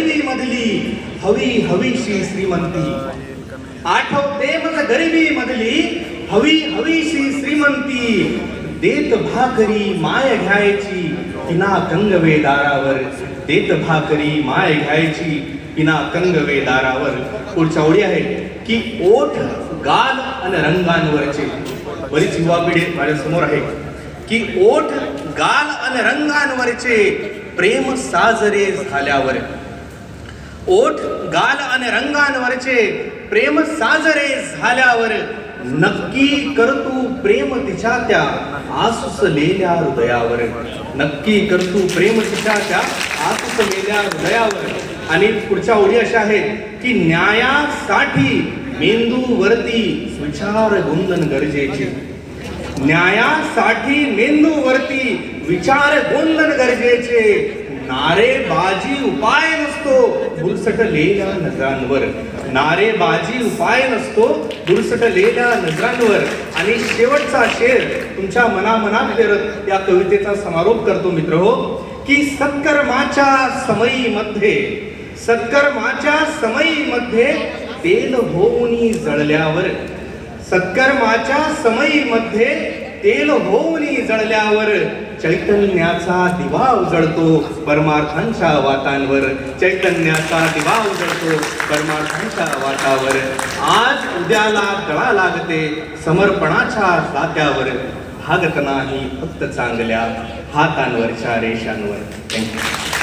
गरिबी मधली हवी हवीशी श्रीमंती. आठवते मग गरिबी मधली हवी हवीशी श्रीमंती. देत भाकरी माय घ्यायची पिना कंगवे दारावर देत भाकरी माय घ्यायची पिना कंगवे दारावर पुढच्या ओळी आहे की ओठ गाल आणि रंगांवरचे. बरीच युवा पिढी माझ्यासमोर आहे की ओठ गाल आणि रंगांवरचे. प्रेम साजरे झाल्यावर. ओठ गाल आणि रंगांवरचे प्रेम साजरे झाल्यावर नक्की करतू प्रेम तिच्या त्या आसुसलेल्या हृदयावर. नक्की करतू प्रेम तिच्या त्या आसुसलेल्या हृदयावर. आणि पुढच्या ओळी अशा आहेत की न्यायासाठी मेंदूवरती विचार गुंदन गरजेचे. न्यायासाठी मेंदूवरती विचार गोंदन गरजेचे. नारेबाजी उपाय नसतो बुरसटलेल्या नजरांवर. नारेबाजी उपाय नसतो बुरसटलेल्या नजरांवर. आणि शेवटचा शेर तुमच्या मनामनात फिरत या कवितेचा समारोप करतो मित्र हो. की सत्कर्माच्या समयीमध्ये सत्कर्माच्या समयीमध्ये तेल होऊनी जळल्यावर सत्कर्माच्या समयीमध्ये तेल होऊनी जळल्यावर चैतन्याचा दिवा उजळतो परमार्थांच्या वातांवर. चैतन्याचा दिवा उजळतो परमार्थांच्या वाटावर आज उद्याला तळा लागते समर्पणाच्या सात्यावर भागत नाही फक्त चांगल्या हातांवरच्या रेषांवर. थँक्यू